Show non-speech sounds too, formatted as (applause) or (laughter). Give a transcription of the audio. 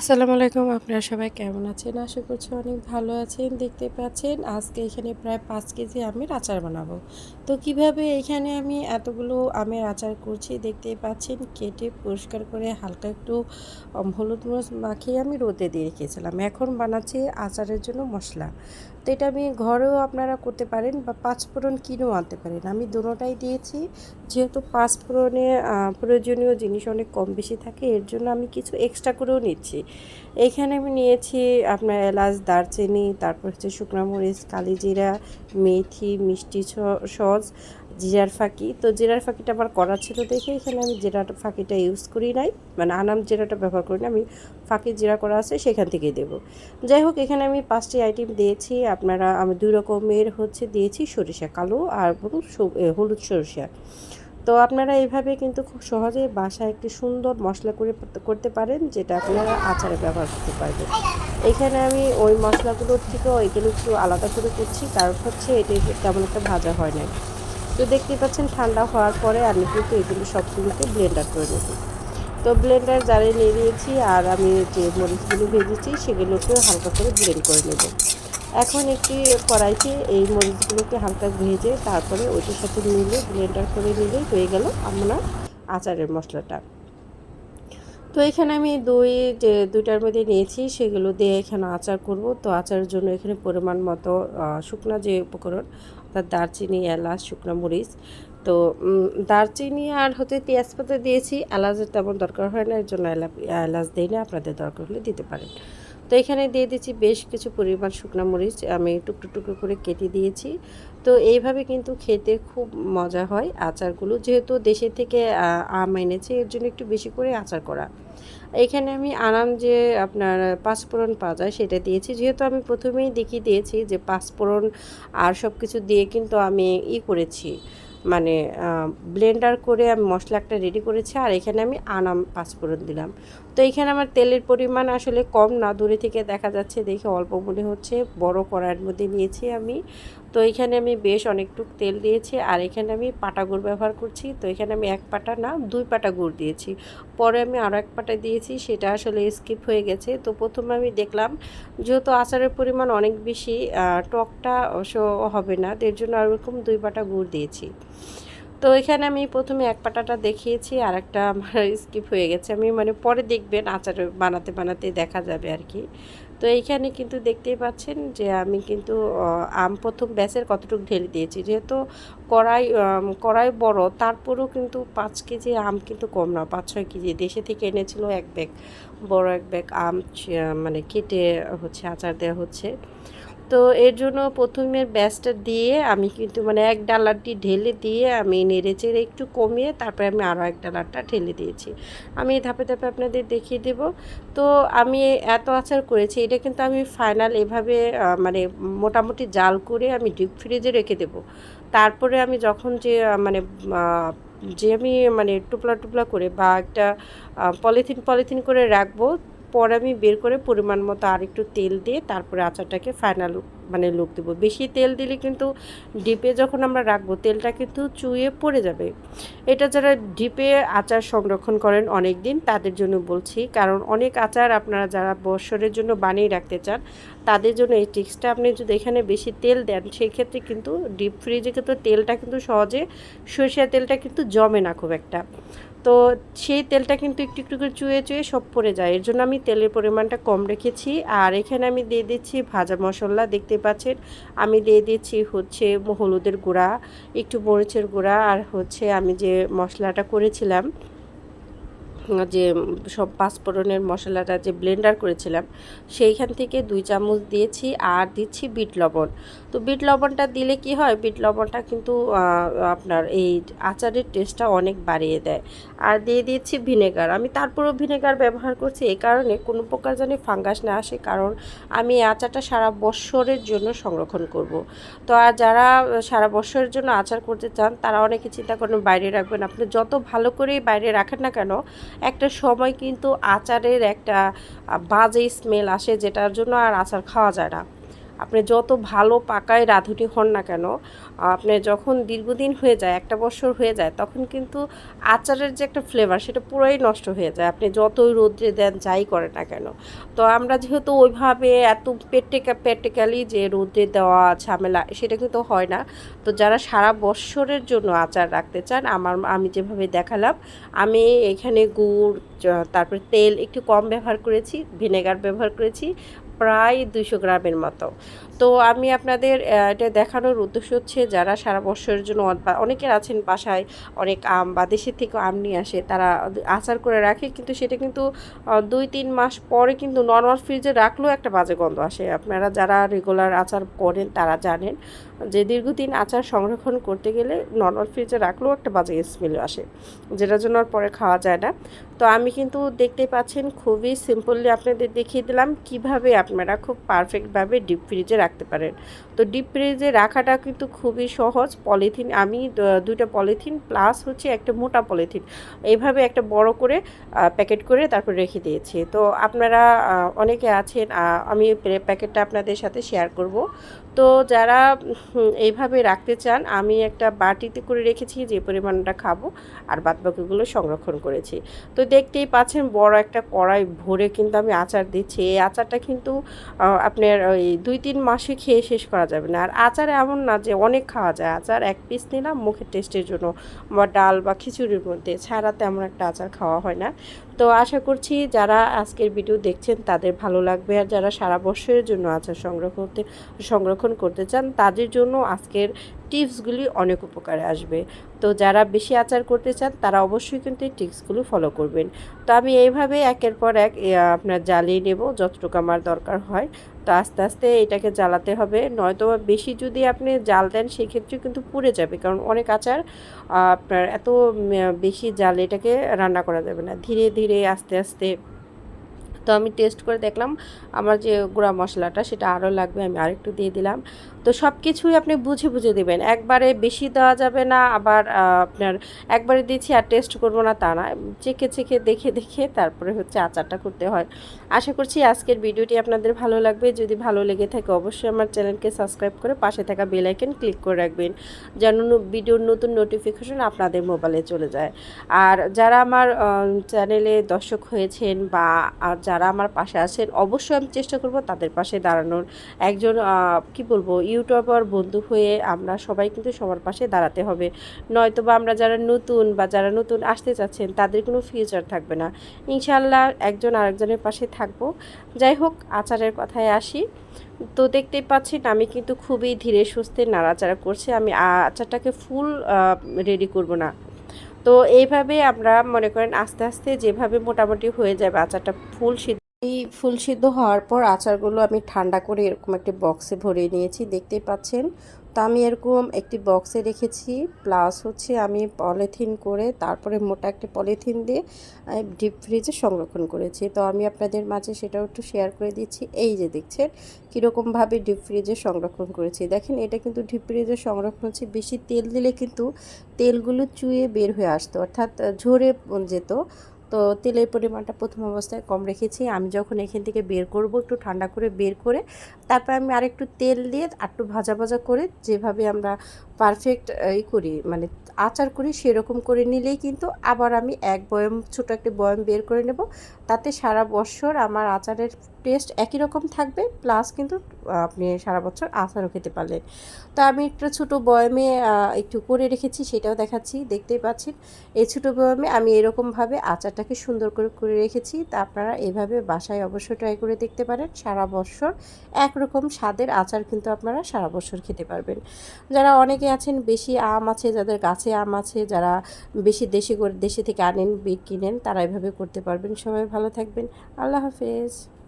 আসসালামু আলাইকুম, আপনারা সবাই কেমন আছেন? আশা করছি অনেক ভালো আছেন। দেখতে পাচ্ছেন, আজকে এখানে প্রায় পাঁচ কেজি আমের আচার বানাবো। তো কীভাবে এখানে আমি এতগুলো আমের আচার করছি দেখতে পাচ্ছেন, কেটে পরিষ্কার করে হালকা একটু হলুদ মরিচ মাখিয়ে আমি রোদে দিয়ে রেখেছিলাম। এখন বানাচ্ছি আচারের জন্য মশলা। তো এটা আমি ঘরেও আপনারা করতে পারেন বা পাঁচফোড়ন কিনেও আনতে পারেন। আমি দুটোটাই দিয়েছি, যেহেতু পাঁচফোড়নে প্রয়োজনীয় জিনিস অনেক কম বেশি থাকে, এর জন্য আমি কিছু এক্সট্রা করেও নিচ্ছি। এইখানে আমি নিয়েছি আপনার এলাচ, দারচিনি, তারপর হচ্ছে শুকনো মরিচ কালিজিরা মেথি, মিষ্টি সস, জিরার ফাঁকি। তো জিরার ফাঁকিটা আমার করা ছিল দেখে এখানে আমি জিরার ফাঁকিটা ইউজ করি নাই। মানে আনাম জিরাটা ব্যবহার করি না, আমি ফাঁকি জিরা করা আছে সেখান থেকেই দেবো। যাই হোক, এখানে আমি পাঁচটি আইটেম দিয়েছি। আপনারা আমি দুই রকমের হচ্ছে দিয়েছি, সরিষা কালো আর হলুদ সরিষা। তো আপনারা এইভাবে কিন্তু খুব সহজে বাসায় একটি সুন্দর মশলা করে করতে পারেন, যেটা আপনারা আচারে ব্যবহার করতে পারবেন। এখানে আমি ওই মশলাগুলোর থেকেও এগুলো একটু আলাদা করে করছি কারণ হচ্ছে এটি তেমন একটা ভাজা হয় না তো দেখতে পাচ্ছেন, ঠান্ডা হওয়ার পরে আমি কিন্তু এগুলো সবগুলোকে ব্লেন্ডার করে নেব। তো ব্লেন্ডার জারে নিয়ে নিয়েছি, আর আমি যে মরিচগুলো ভেজেছি, সেগুলোকেও হালকা করে ব্লেন্ড করে নেব। এখন একটি কড়াইতে এই মরিচগুলোকে হালকা ভেজে তারপরে ওইটার সাথে মিলে ব্লেন্ডার করে নিলে হয়ে গেল আমরা আচারের মশলাটা। তো এখানে আমি দই যে দুইটার মধ্যে নিয়েছি, সেগুলো দিয়ে এখানে আচার করব। তো আচারের জন্য এখানে পরিমাণ মতো শুকনো যে উপকরণ, অর্থাৎ দারচিনি, এলাচ, শুকনো মরিচ। তো দারচিনি আর হতে তেজপাতা দিয়েছি। এলাচের তেমন দরকার হয় না, এর জন্য এলা- এলাচ দিই না আপনাদের দরকার হলে দিতে পারেন। তো এখানে দিয়ে দিচ্ছি বেশ কিছু পরিমাণ শুকনো মরিচ, আমি টুকরো টুকরো করে কেটে দিয়েছি। তো এইভাবে কিন্তু খেতে খুব মজা হয় আচারগুলো, যেহেতু দেশের থেকে আম এনেছে, এর জন্য একটু বেশি করে আচার করা। এখানে আমি আনাম যে আপনার পাঁচফোড়ন পাওয়া যায় সেটা দিয়েছি, যেহেতু আমি প্রথমেই দেখিয়ে দিয়েছি যে পাঁচফোড়ন আর সব কিছু দিয়ে কিন্তু আমি ই করেছি। মানে ব্লেন্ডার করে আমি মশলা একটা রেডি করেছি আর এখানে আমি আনাম পাঁচফোড়ন দিলাম। তো এখানে আমার তেলের পরিমাণ আসলে কম না, দূরে থেকে দেখা যাচ্ছে দেখে অল্প মনে হচ্ছে, বড় কড়াইয়ের মধ্যে নিয়েছি আমি। তো এখানে আমি বেশ অনেকটুক তেল দিয়েছি আর এখানে আমি পাটা গুড় ব্যবহার করছি। তো এখানে আমি এক পাটা না, দুই পাটা গুড় দিয়েছি। পরে আমি আরও এক পাটা দিয়েছি, সেটা আসলে স্কিপ হয়ে গেছে। তো প্রথমে আমি দেখলাম, যেহেতু আচারের পরিমাণ অনেক বেশি টকটা হবে না এর জন্য আর ওরকম দুই পাটা গুড় দিয়েছি। তো এখানে আমি প্রথমে এক পাটাটা দেখিয়েছি আর একটা আমার (laughs) স্কিপ হয়ে গেছে। আমি মানে পরে দেখবেন আচার বানাতে বানাতে দেখা যাবে আর কি তো এইখানে কিন্তু দেখতেই পাচ্ছেন যে আমি কিন্তু আম প্রথম ব্যাসের কতটুকু ঢেলে দিয়েছি। যেহেতু কড়াই কড়াই বড়, তারপরেও কিন্তু পাঁচ কেজি আম কিন্তু কম না। পাঁচ, ছয় কেজি। দেশে থেকে এনেছিল এক ব্যাগ, বড় এক ব্যাগ আম মানে কেটে হচ্ছে, আচার দেওয়া হচ্ছে। তো এর জন্য প্রথমের ব্যাসটা দিয়ে আমি কিন্তু মানে এক ডালারটি ঢেলে দিয়ে আমি নেড়ে চেড়ে একটু কমিয়ে তারপরে আমি আরও এক ডালারটা ঢেলে দিয়েছি। আমি ধাপে ধাপে আপনাদের দেখিয়ে দেব। তো আমি এত আচার করেছি, এটা কিন্তু আমি ফাইনাল এভাবে মানে মোটামুটি জাল করে আমি ডিপ ফ্রিজে রেখে দেব। তারপরে আমি যখন যে মানে যে আমি মানে টুপলা টুপলা করে বা একটা পলিথিন পলিথিন করে রাখব পরে আমি বের করে পরিমাণ মতো আর একটু তেল দিয়ে তারপরে আচারটাকে ফাইনাল মানে লুক দেবো। বেশি তেল দিলে কিন্তু ডিপে যখন আমরা রাখব, তেলটা কিন্তু চুয়ে পড়ে যাবে। এটা যারা ডিপে আচার সংরক্ষণ করেন অনেক দিন তাদের জন্য বলছি, কারণ অনেক আচার আপনারা যারা বছরের জন্য বানিয়ে রাখতে চান, তাদের জন্য এই টিক্সটা আপনি যদি এখানে বেশি তেল দেন সেই ক্ষেত্রে কিন্তু ডিপ ফ্রিজে কিন্তু তেলটা কিন্তু সহজে, সরিষার তেলটা কিন্তু জমে না খুব একটা। তো সেই তেলটা কিন্তু একটু একটু করে চুয়ে চুয়ে সব পড়ে যায়। এর জন্য আমি তেলের পরিমাণটা কম রেখেছি। আর এখানে আমি দিয়ে দিচ্ছি ভাজা মশলা। দেখতে পাচ্ছেন। আমি দিয়ে দিচ্ছি হচ্ছে হলুদের গুঁড়া, একটু মরিচের গুঁড়া, আর হচ্ছে আমি যে মশলাটা করেছিলাম যে সব পাঁচফোড়নের মশলাটা যে ব্লেন্ডার করেছিলাম, সেইখান থেকে দুই চামচ দিয়েছি আর দিচ্ছি বিট লবণ। তো বিট লবণটা দিলে কি হয়, বিট লবণটা কিন্তু আপনার এই আচারের টেস্টটা অনেক বাড়িয়ে দেয়। আর দিয়ে দিয়েছি ভিনেগার। আমি তারপরেও ভিনেগার ব্যবহার করছি এই কারণে কোনো প্রকার যেন ফাঙ্গাস না আসে, কারণ আমি আচারটা সারা বছরের জন্য সংরক্ষণ করব। তো আর যারা সারা বছরের জন্য আচার করতে চান, তারা অনেকে চিন্তা করেন বাইরে রাখবেন। আপনি যত ভালো করেই বাইরে রাখেন না কেন একটা সময় কিন্তু আচারের একটা বাজে স্মেল আসে যেটার জন্য আর আচার খাওয়া যায় না। আপনি যত ভালো পাকায় রাঁধুনি হন না কেন, আপনি যখন দীর্ঘদিন হয়ে যায়, একটা বছর হয়ে যায়, তখন কিন্তু আচারের যে একটা ফ্লেভার সেটা পুরোই নষ্ট হয়ে যায়। আপনি যতই রোদ্রে দেন, যাই করেন না কেন। তো আমরা যেহেতু ওইভাবে এত প্র্যাকটিকা প্র্যাকটিক্যালি যে রোদ্রে দেওয়া ঝামেলা সেটা কিন্তু হয় না। তো যারা সারা বৎসরের জন্য আচার রাখতে চান, আমার, আমি যেভাবে দেখালাম, আমি এখানে গুড় তারপরে তেল একটু কম ব্যবহার করেছি, ভিনেগার ব্যবহার করেছি প্রায় দুইশো গ্রামের মতো। তো আমি আপনাদের এটা দেখানোর উদ্দেশ্য হচ্ছে যারা সারা বছরের জন্য অন- অনেকের আছেন বাসায়, অনেক আম বা দেশের থেকে আম নিয়ে আসে, তারা আচার করে রাখে, কিন্তু সেটা কিন্তু দুই তিন মাস পরে কিন্তু নর্মাল ফ্রিজে রাখলেও একটা বাজে গন্ধ আসে। আপনারা যারা রেগুলার আচার করেন তারা জানেন যে দীর্ঘদিন আচার সংরক্ষণ করতে গেলে নর্মাল ফ্রিজে রাখলেও একটা বাজে স্মেল আসে, যেটার জন্য আর পরে খাওয়া যায় না। তো আমি কিন্তু দেখতে পাচ্ছেন, খুবই সিম্পলি আপনাদের দেখিয়ে দিলাম কীভাবে আপনারা খুব পারফেক্টভাবে ডিপ ফ্রিজে রাখতে পারেন। তো ডিপ ফ্রিজে রাখাটা কিন্তু খুবই সহজ। পলিথিন, আমি দুটো দুইটা পলিথিন প্লাস হচ্ছে একটা মোটা পলিথিন। এইভাবে একটা বড় করে প্যাকেট করে তারপর রেখে দিয়েছি। তো আপনারা অনেকে আছেন আমি প্যাকেটটা আপনাদের সাথে শেয়ার করব। তো যারা এইভাবে রাখতে চান, আমি একটা বাটিতে করে রেখেছি, যে পরিমাণটা খাব, আর বাদবাকিগুলো সংরক্ষণ করেছি। তো দেখতেই পাচ্ছেন, বড় একটা কড়াই ভরে কিন্তু আমি আচার দিচ্ছি। এই আচারটা কিন্তু আপনার ওই দুই তিন মাসে খেয়ে শেষ করা যাবে না। আর আচার এমন না যে অনেক খাওয়া যায়। আচার এক পিস নিলাম, মুখের টেস্টের জন্য বা ডাল বা খিচুড়ির মধ্যে, ছাড়া তেমন একটা আচার খাওয়া হয় না। তো আশা করছি যারা আজকের ভিডিও দেখছেন তাদের ভালো লাগবে আর যারা সারা বছরের জন্য আচার করতে সংরক্ষণ করতে চান তাদের জন্য আজকের টিপসগুলি অনেক উপকারে আসবে। তো যারা বেশি আচার করতে চান, তারা অবশ্যই কিন্তু এই টিপসগুলো ফলো করবেন। তো আমি এইভাবে একের পর এক আপনার জ্বালিয়ে নেব যতটুকু আমার দরকার হয়। তো আস্তে আস্তে এটাকে জ্বালাতে হবে। নয়তো বেশি যদি আপনি জাল দেন সেক্ষেত্রে কিন্তু পুড়ে যাবে। কারণ অনেক আচার আপনার এত বেশি জাল এটাকে রান্না করা যাবে না। ধীরে ধীরে আস্তে আস্তে। তো আমি টেস্ট করে দেখলাম, আমার যে গুঁড়া মশলাটা, সেটা আরও লাগবে, আমি আরেকটু দিয়ে দিলাম। তো সব কিছুই আপনি বুঝে বুঝে দেবেন। একবারে বেশি দেওয়া যাবে না, আবার আপনার একবারে দিচ্ছি আর টেস্ট করব না তা না। চেখে চেখে দেখে দেখে তারপরে হচ্ছে আচারটা করতে হয়। আশা করছি আজকের ভিডিওটি আপনাদের ভালো লাগবে। যদি ভালো লেগে থাকে অবশ্যই আমার চ্যানেলকে সাবস্ক্রাইব করে পাশে থাকা বেল ক্লিক করে রাখবেন। যেন ভিডিওর নতুন নোটিফিকেশন আপনাদের মোবাইলে চলে যায়। আর যারা আমার চ্যানেলে দর্শক হয়েছেন বা যারা আমার পাশে আছেন, অবশ্যই আমি চেষ্টা করব তাদের পাশে দাঁড়ানোর। একজন কি বলব ইউটিউবার বন্ধু হয়ে আমরা সবাই কিন্তু সবার পাশে দাঁড়াতে হবে। নয়তো বা আমরা যারা নতুন বা যারা নতুন আসতে চাচ্ছেন, তাদের কোনো ফিউচার থাকবে না। ইনশাল্লাহ একজন আরেকজনের পাশে থাকব। যাই হোক, আচারের কথায় আসি। তো দেখতেই পাচ্ছেন, আমি কিন্তু খুবই ধীরে সুস্থে নাড়াচাড়া করছি। আমি আচারটাকে ফুল রেডি করব না। তো এইভাবে আমরা মনে করেন আস্তে আস্তে যেভাবে মোটামুটি হয়ে যাবে আচারটা ফুল সিদ্ধ এই ফুল সিদ্ধ হওয়ার পর আচারগুলো আমি ঠান্ডা করে এরকম একটি বক্সে ভরে নিয়েছি, দেখতেই পাচ্ছেন। তো আমি এরকম একটি বক্সে রেখেছি প্লাস হচ্ছে আমি পলিথিন করে তারপরে মোটা একটি পলিথিন দিয়ে ডিপ ফ্রিজে সংরক্ষণ করেছি। তো আমি আপনাদের মাঝে সেটাও একটু শেয়ার করে দিচ্ছি। এই যে দেখছেন, কীরকমভাবে ডিপ ফ্রিজে সংরক্ষণ করেছি। দেখেন, এটা কিন্তু ডিপ ফ্রিজে সংরক্ষণ হচ্ছে, বেশি তেল দিলে কিন্তু তেলগুলো চুয়ে বের হয়ে আসতো, অর্থাৎ ঝরে যেত। তো তেলের পরিমাণটা প্রথম অবস্থায় কম রেখেছি। আমি যখন এখান থেকে বের করব, একটু ঠান্ডা করে বের করে, তারপর আমি আরেকটু তেল দিয়ে আরেকটু ভাজা ভাজা করে যেভাবে আমরা পারফেক্ট এই করি মানে আচার করি, সেরকম করে নিলেই কিন্তু আবার আমি এক বয়ম, ছোটো একটা বয়ম বের করে নেব। তাতে সারা বছর আমার আচারের টেস্ট একই রকম থাকবে প্লাস কিন্তু আপনি সারা বছর আচারও খেতে পারলেন। তো আমি একটা ছোটো বয়মে একটু করে রেখেছি, সেটাও দেখাচ্ছি, দেখতেই পাচ্ছেন। এই ছোটো বয়মে আমি এরকমভাবে আচারটাকে সুন্দর করে করে রেখেছি। তা আপনারা এভাবে বাসায় অবশ্যই ট্রাই করে দেখতে পারেন। সারা বছর একরকম স্বাদের আচার কিন্তু আপনারা সারা বছর খেতে পারবেন। যারা অনেকে আছেন, বেশি আম আছে, যাদের গাছে আম আছে, যারা বেশি দেশি করে, দেশে থেকে আনেন কিনেন, তারা এভাবে করতে পারবেন। সবাই ভালো থাকবেন। আল্লাহ হাফেজ।